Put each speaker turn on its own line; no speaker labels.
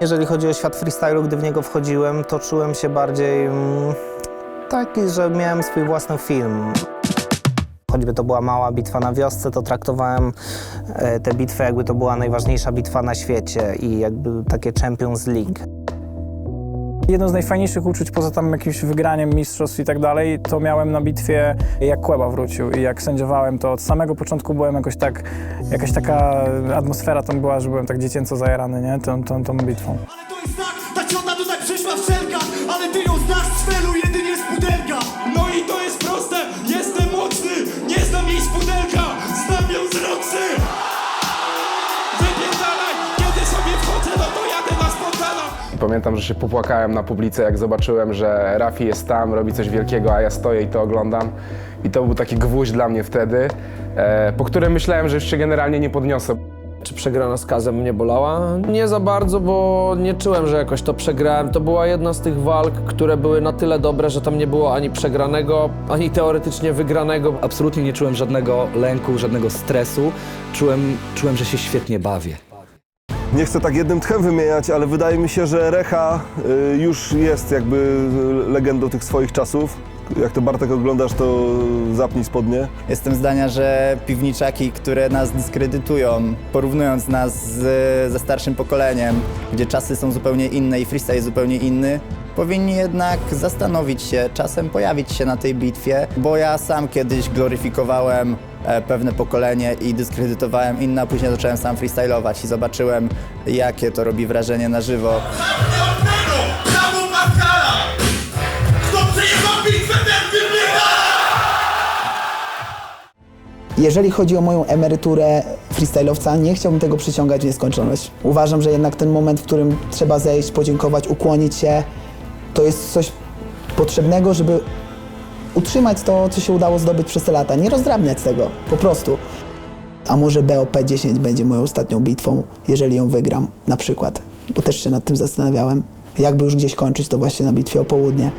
Jeżeli chodzi o świat freestylu, gdy w niego wchodziłem, to czułem się bardziej mm, taki, że miałem swój własny film. Choćby to była mała bitwa na wiosce, to traktowałem e, tę bitwę jakby to była najważniejsza bitwa na świecie i jakby takie Champions League.
Jedno z najfajniejszych uczuć, poza tam jakimś wygraniem mistrzostw i tak dalej, to miałem na bitwie, jak Kłeba wrócił i jak sędziowałem, to od samego początku byłem jakoś tak, jakaś taka atmosfera tam była, że byłem tak dziecięco zajarany, nie, tą, tą, tą bitwą.
Ale to jest tak, ta ciąta tutaj przyszła wszelka Ale ty ją znasz z felu, jedynie z pudelka. No i to jest proste, jestem mocny Nie znam jej z pudelka, znam ją z Roxy spontana
Pamiętam, że się popłakałem na publice, jak zobaczyłem, że Rafi jest tam, robi coś wielkiego, a ja stoję i to oglądam. I to był taki gwóźdź dla mnie wtedy, e, po którym myślałem, że już się generalnie nie podniosę.
Czy przegrana z Kazem mnie bolała? Nie za bardzo, bo nie czułem, że jakoś to przegrałem. To była jedna z tych walk, które były na tyle dobre, że tam nie było ani przegranego, ani teoretycznie wygranego.
Absolutnie nie czułem żadnego lęku, żadnego stresu. Czułem, czułem że się świetnie bawię.
Nie chcę tak jednym tchem wymieniać, ale wydaje mi się, że Recha y, już jest jakby legendą tych swoich czasów. Jak to Bartek oglądasz, to zapnij spodnie.
Jestem zdania, że piwniczaki, które nas dyskredytują, porównując nas z, ze starszym pokoleniem, gdzie czasy są zupełnie inne i freestyle jest zupełnie inny, powinni jednak zastanowić się, czasem pojawić się na tej bitwie, bo ja sam kiedyś gloryfikowałem pewne pokolenie i dyskredytowałem inne, a później zacząłem sam freestylować i zobaczyłem, jakie to robi wrażenie na żywo.
Jeżeli chodzi o moją emeryturę freestylowca, nie chciałbym tego przyciągać w nieskończoność. Uważam, że jednak ten moment, w którym trzeba zejść, podziękować, ukłonić się, to jest coś potrzebnego, żeby utrzymać to, co się udało zdobyć przez te lata. Nie rozdrabniać tego, po prostu. A może BOP 10 będzie moją ostatnią bitwą, jeżeli ją wygram, na przykład. Bo też się nad tym zastanawiałem. Jakby już gdzieś kończyć, to właśnie na bitwie o południe.